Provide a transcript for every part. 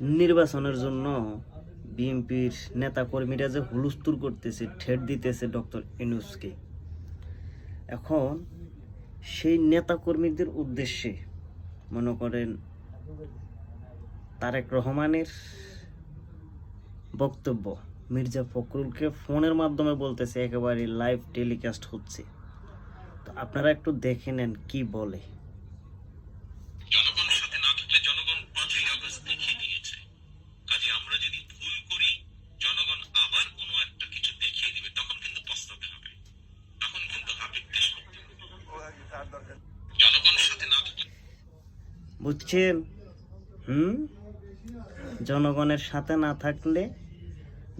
নির্বাচনের জন্য বিএনপির নেতা কর্মীরা যে হুলুস্তুর করতেছে, ঠেট দিতেছে ডক্টর ইনুসকে এখন সেই নেতা কর্মীদের উদ্দেশ্যে মনে করেন তারেক রহমানের বক্তব্য, মির্জা ফখরুলকে ফোনের মাধ্যমে বলতেছে, একেবারে লাইভ টেলিকাস্ট হচ্ছে। তো আপনারা একটু দেখে নেন কি বলে জনগণের সাথে না থাকলে জনগণ পাঁচই আগস্ট দেখিয়ে দিয়েছে কাজে আমরা যদি ভুল করি জনগণ আবার কোনো একটা কিছু দেখিয়ে দিবে তখন কিন্তু পস্তাতে হবে তখন কিন্তু হাবিব দেশ করতে হবে জনগণের সাথে না থাকলে বুঝছেন? হুম? জনগণের সাথে না থাকলে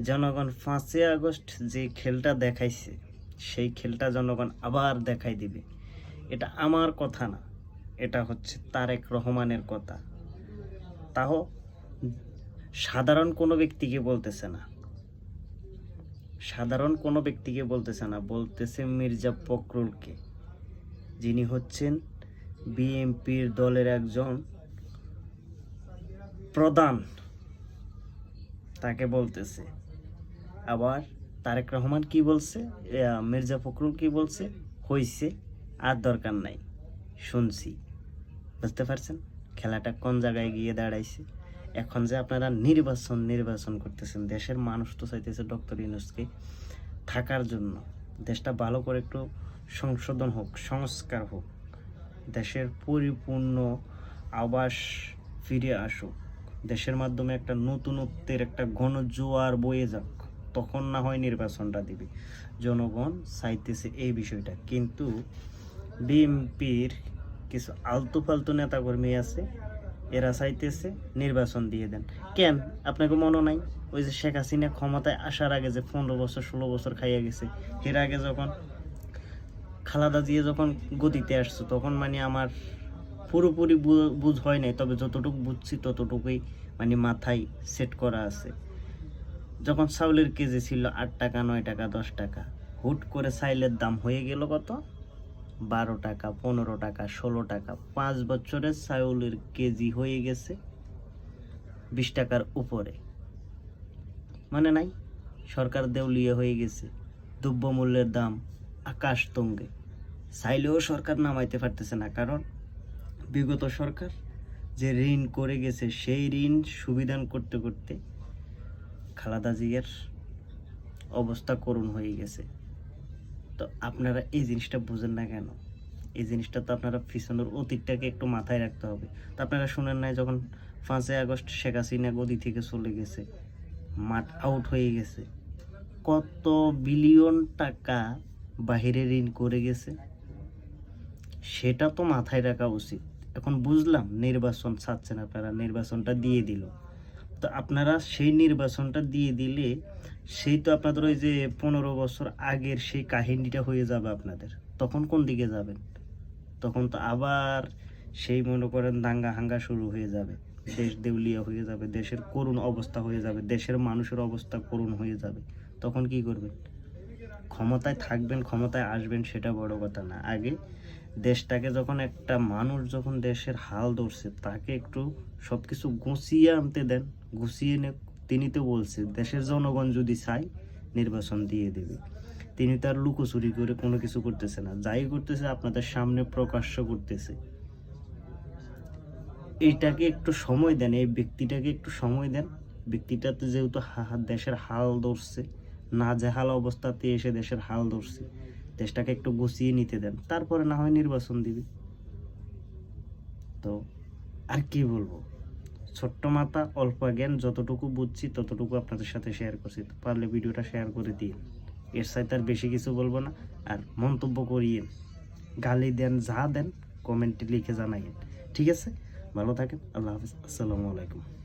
জনগণ পাঁচই আগস্ট যে খেলটা দেখাইছে, সেই খেলটা জনগণ আবার দেখাই দিবে। এটা আমার কথা না, এটা হচ্ছে তারেক রহমানের কথা। তাও সাধারণ কোনো ব্যক্তিকে বলতেছে না। সাধারণ কোনো ব্যক্তিকে বলতেছে না, বলতেছে মির্জা ফখরুলকে। যিনি হচ্ছেন বিএনপির দলের একজন প্রধান তাকে বলতেছে। আবার তারেক রহমান কি বলছে? মির্জা ফখরুল কি বলছে? হইছে, আর দরকার নাই। শুনছি। বুঝতে পারছেন? খেলাটা কোন জায়গায় গিয়ে দাঁড়াইছে? এখন যে আপনারা নির্বাচন নির্বাচন করতেছেন, দেশের মানুষ তো চাইতেছে ডক্টর ইউনুসকে থাকার জন্য। দেশটা ভালো করে একটু সংশোধন হোক, সংস্কার হোক। দেশের পরিপূর্ণ আবাস ফিরে আসুক। দেশের মাধ্যমে একটা নতুনত্বের একটা ঘন জোয়ার বয়ে যাক, তখন না হয় নির্বাচনটা দিবে। জনগণ চাইতেছে এই বিষয়টা। কিন্তু বিএনপির কিছু আলতু ফালতু নেতাকর্মী আছে, এরা চাইতেছে নির্বাচন দিয়ে দেন। কেন? আপনাকে মনে নাই? ওই যে শেখ হাসিনা ক্ষমতায় আসার আগে যে পনেরো বছর, ষোলো বছর খাইয়া গেছে, এর আগে যখন খালাদা দিয়ে যখন গদিতে আসছো, তখন মানে আমার পুরোপুরি বুঝ হয় নাই, তবে যতটুকু বুঝছি ততটুকুই মানে মাথায় সেট করা আছে। যখন চাউলের কেজি ছিল আট টাকা, নয় টাকা, দশ টাকা, হুট করে চাইলের দাম হয়ে গেল কত? বারো টাকা, পনেরো টাকা, ষোলো টাকা, পাঁচ বছরের চাউলের কেজি হয়ে গেছে বিশ টাকার উপরে। মানে নাই, সরকার দেউলিয়া হয়ে গেছে, দ্রব্যমূল্যের দাম আকাশ তঙ্গে। চাইলেও সরকার নামাইতে পারতেছে না। কারণ বিগত সরকার যে ঋণ করে গেছে, সেই ঋণ সুবিধান করতে করতে খালাদা জিয়ার অবস্থা করুণ হয়ে গেছে। তো আপনারা এই জিনিসটা বুঝেন না কেন? এই জিনিসটা তো আপনারা পিছনের অতীতটাকে একটু মাথায় রাখতে হবে। তো আপনারা শুনেন নাই যখন পাঁচই আগস্ট শেখ হাসিনা গদি থেকে চলে গেছে, মাঠ আউট হয়ে গেছে, কত বিলিয়ন টাকা বাহিরে ঋণ করে গেছে। সেটা তো মাথায় রাখা উচিত। এখন বুঝলাম নির্বাচন চাচ্ছেন আপনারা নির্বাচনটা দিয়ে দিল। তো আপনারা সেই নির্বাচনটা দিয়ে দিলে সেই তো আপনাদের ওই যে পনেরো বছর আগের সেই কাহিনীটা হয়ে যাবে আপনাদের। তখন কোন দিকে যাবেন? তখন তো আবার সেই মনে করেন দাঙ্গা হাঙ্গা শুরু হয়ে যাবে। দেশ দেউলিয়া হয়ে যাবে, দেশের করুণ অবস্থা হয়ে যাবে, দেশের মানুষের অবস্থা করুণ হয়ে যাবে। তখন কি করবেন? ক্ষমতায় থাকবেন, ক্ষমতায় আসবেন সেটা বড় কথা না। আগে দেশটাকে যখন একটা মানুষ যখন দেশের হাল ধরছে, তাকে একটু সব কিছু গুছিয়ে আনতে দেন। গুছিয়ে নে, তিনি তো বলছে, দেশের জনগণ যদি চায় নির্বাচন দিয়ে দেবে। তিনি তার লুকোচুরি করে কোনো কিছু করতেছে না। যাই করতেছে, আপনাদের সামনে প্রকাশ্য করতেছে। এইটাকে একটু সময় দেন, এই ব্যক্তিটাকে একটু সময় দেন। ব্যক্তিটাতে যেহেতু দেশের হাল ধরছে না জেহাল অবস্থাতে এসে দেশের হাল ধরছে। দেশটাকে একটু গুছিয়ে নিতে দেন, তারপরে না হয় নির্বাচন দিবে। তো আর কি বলব? ছোট্ট মাথা, অল্প জ্ঞান, যতটুকু বুঝছি ততটুকু আপনাদের সাথে শেয়ার করছি। পারলে ভিডিওটা শেয়ার করে দিন। এর সাথে আর বেশি কিছু বলব না। আর মন্তব্য করিয়েন। গালি দেন, যা দেন কমেন্টে লিখে জানাইয়েন। ঠিক আছে? ভালো থাকেন। আল্লাহ হাফিজ। আসসালামু আলাইকুম।